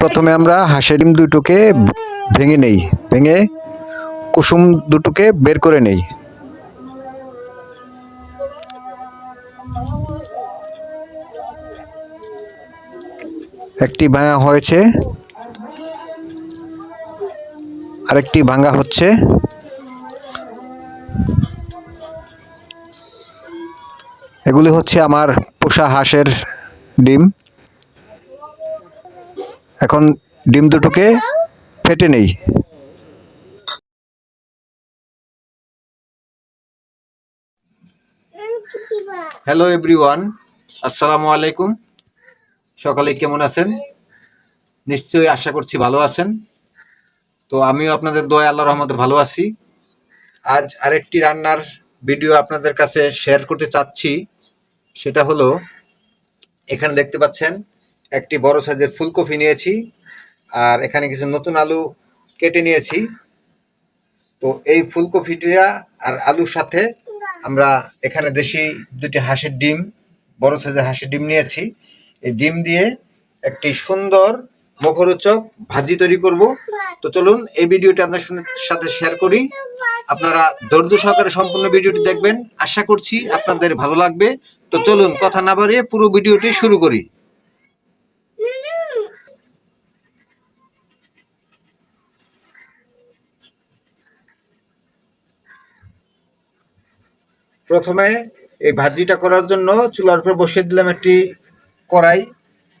প্রথমে আমরা হাঁসের ডিম দুটোকে ভেঙে নেই, ভেঙে কুসুম দুটোকে বের করে নেই। একটি ভাঙা হয়েছে, আরেকটি ভাঙা হচ্ছে। এগুলি হচ্ছে আমার পোষা হাঁসের ডিম। এখন ডিম দুটোকে ফেটে নেই। হ্যালো এভরিওয়ান আসসালামু আলাইকুম। সকালে কেমন আছেন? নিশ্চয়ই আশা করছি ভালো আছেন। তো আমিও আপনাদের দোয়া আল্লাহ রহমতে ভালো আছি। আজ আরেকটি রান্নার ভিডিও আপনাদের কাছে শেয়ার করতে চাচ্ছি। সেটা হলো, এখানে দেখতে পাচ্ছেন একটি বড় সাইজের ফুলকপি নিয়েছি, আর এখানে কিছু নতুন আলু কেটে নিয়েছি। তো এই ফুলকপিটা আর আলুর সাথে আমরা এখানে দেশি দুটি হাঁসের ডিম, বড় সাইজের হাঁসের ডিম নিয়েছি। এই ডিম দিয়ে একটি সুন্দর মুখরোচক ভাজি তৈরি করব। তো চলুন এই ভিডিওটি আপনার সাথে শেয়ার করি। আপনারা ধৈর্য সহকারে সম্পূর্ণ ভিডিওটি দেখবেন। আশা করছি আপনাদের ভালো লাগবে। তো চলুন কথা না বাড়িয়ে পুরো ভিডিওটি শুরু করি। প্রথমে এই ভাজিটা করার জন্য চুলার উপর বসিয়ে দিলাম একটি কড়াই,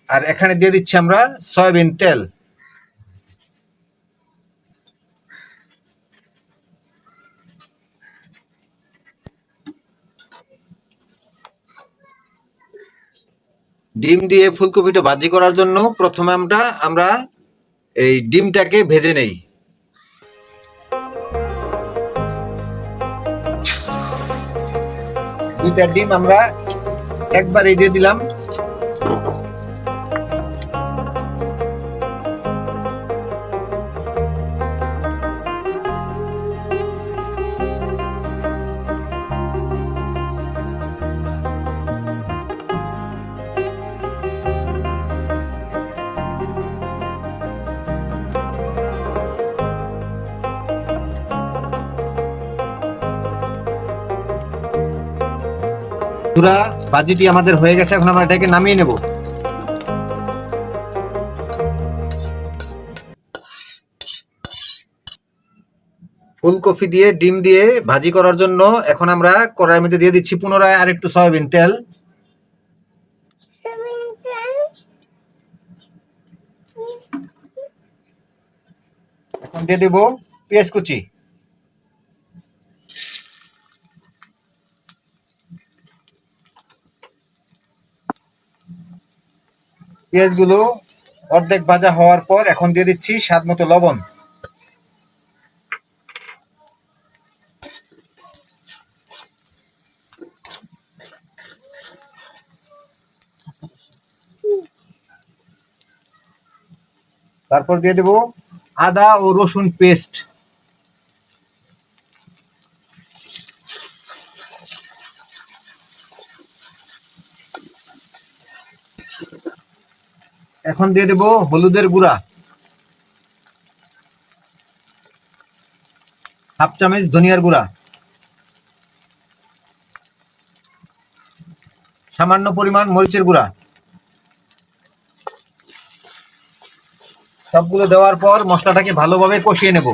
আর এখানে দিয়ে দিচ্ছি আমরা সয়াবিন তেল। ডিম দিয়ে ফুলকপিটা ভাজি করার জন্য প্রথমে আমরা আমরা এই ডিমটাকে ভেজে নেই। দুইটা ডিম আমরা একবারে দিয়ে দিলাম। পুরা ভাজিটি আমাদের হয়ে গেছে এখন আমরা এটাকে নামিয়ে নেব। ফুলকপি দিয়ে ডিম দিয়ে ভাজি করার জন্য এখন আমরা কড়াইয়ের মধ্যে দিয়ে দিচ্ছি পুনরায় আর একটু সয়াবিন তেল। এখন দিয়ে দেব পেঁয়াজ কুচি। পেঁয়াজগুলো অর্ধেক ভাজা হওয়ার পর এখন দিয়ে দিচ্ছি স্বাদ মতো লবণ। তারপর দিয়ে দেব আদা ও রসুন পেস্ট। এখন দিয়ে দেব হলুদের গুঁড়া। হাফ চামচ ধনিয়ার গুঁড়া। সামান্য পরিমাণ মরিচের গুঁড়া। সবগুলো দেওয়ার পর মশলাটাকে ভালোভাবে কষিয়ে নেব।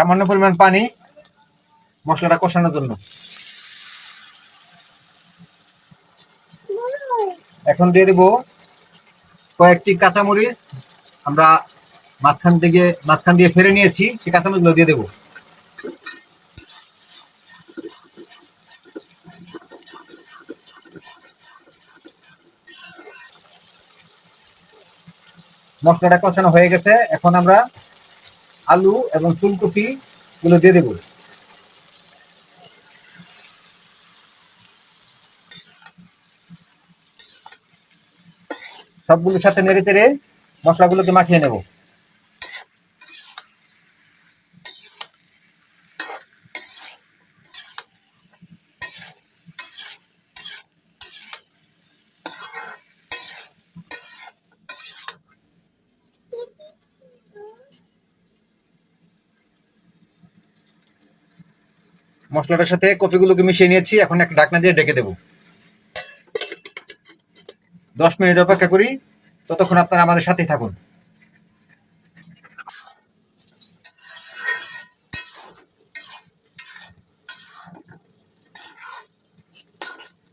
সামান্য পরিমাণ পানি মশলাটা কষানোর জন্য। এখন দিয়ে দেব কয়েকটি কাঁচামরিচ। আমরা মাঝখান থেকে মাঝখান দিয়ে ফেরে নিয়েছি, সেই কাঁচামরিচগুলো দিয়ে দেবো। মশলাটা কষানো হয়ে গেছে। এখন আমরা আলু এবং ফুলকপি গুলো দিয়ে দেবো। সবগুলোর সাথে নেড়ে চেড়ে মশলাগুলোকে মাখিয়ে নেব। মশলাটার সাথে কপিগুলোকে মিশিয়ে নিয়েছি। এখন একটা ঢাকনা দিয়ে ডেকে দেব। দশ মিনিট অপেক্ষা করি। ততক্ষণ আপনারা আমাদের সাথেই থাকুন।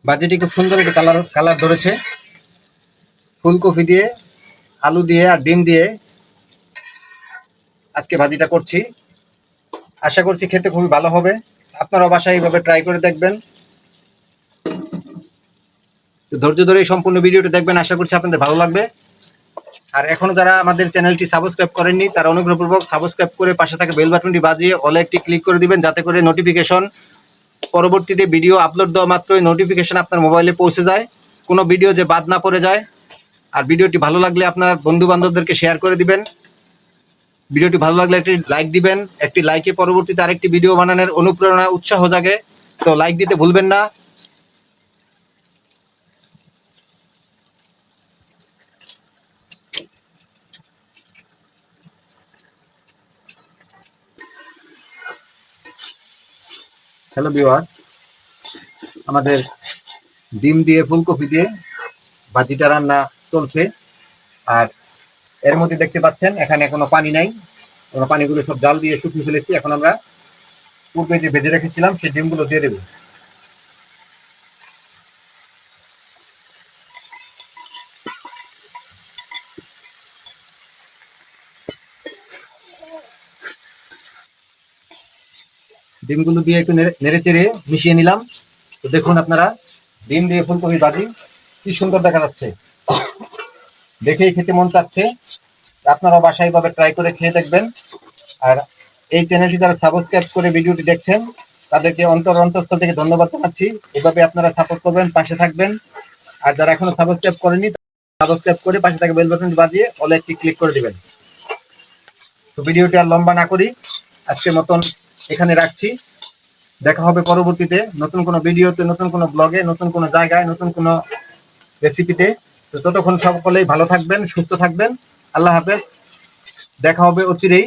বাজিটি খুব সুন্দর একটা কালার কালার ধরেছে। ফুলকপি দিয়ে, আলু দিয়ে আর ডিম দিয়ে আজকে ভাজিটা করছি। আশা করছি খেতে খুবই ভালো হবে। আপনারাও বাসায় এইভাবে ট্রাই করে দেখবেন। ধৈর্য ধরে সম্পূর্ণ ভিডিওটি দেখবেন, আশা করছি আপনাদের ভালো লাগবে। আর এখনও যারা আমাদের চ্যানেলটি সাবস্ক্রাইব করেননি, তারা অনুগ্রহপূর্বক সাবস্ক্রাইব করে পাশে থাকা বেল বাটনটি বাজিয়ে অলে একটি ক্লিক করে দিবেন, যাতে করে নোটিফিকেশন পরবর্তীতে ভিডিও আপলোড দেওয়া মাত্রই নোটিফিকেশন আপনার মোবাইলে পৌঁছে যায়। কোনো ভিডিও যে বাদ না পড়ে যায়। আর ভিডিওটি ভালো লাগলে আপনার বন্ধু বান্ধবদেরকে শেয়ার করে দিবেন। ভিডিওটি ভালো লাগলে একটি লাইক দিবেন, একটি লাইকে পরবর্তীতে আরেকটি ভিডিও বানানোর অনুপ্রেরণা, উৎসাহ জাগে। তো লাইক দিতে ভুলবেন না। হ্যালো বিওয়ার আমাদের ডিম দিয়ে ফুলকপি দিয়ে ভাজিটা রান্না চলছে। আর এর মধ্যে দেখতে পাচ্ছেন, এখানে কোনো পানি নাই। আমরা পানিগুলো সব জাল দিয়ে শুকিয়ে ফেলেছি। এখন আমরা পূর্বে যে ভেজে রেখেছিলাম, সেই ডিমগুলো দিয়ে দেবো। ডিমগুলো দিয়ে একটু নেড়ে- চেড়ে মিশিয়ে নিলাম। তো দেখুন আপনারা, ডিম দিয়ে ফুলকপি ভাজি কি সুন্দর দেখা যাচ্ছে। দেখেই খেতে মন চাচ্ছে। আপনারা বাসায় ভাবে ট্রাই করে খেয়ে দেখবেন। আর এই চ্যানেলটি যারা সাবস্ক্রাইব করে ভিডিওটি দেখছেন, তাদেরকে অন্তর অন্তঃস্থল থেকে ধন্যবাদ জানাচ্ছি। এভাবে আপনারা সাপোর্ট করবেন, পাশে থাকবেন। আর যারা এখনও সাবস্ক্রাইব করেনি সাবস্ক্রাইব করে পাশে থাকা বেল বাটনটি বাজিয়ে অল একটি ক্লিক করে দিবেন। তো ভিডিওটি আর লম্বা না করি, আজকের মতন এখানে রাখছি। দেখা হবে পরবর্তীতে নতুন কোনো ভিডিওতে, নতুন কোনো ব্লগে নতুন কোনো জায়গায়, নতুন কোনো রেসিপিতে ততক্ষণ সকলেই ভালো থাকবেন সুস্থ থাকবেন। আল্লাহ হাফেজ। দেখা হবে অচিরেই।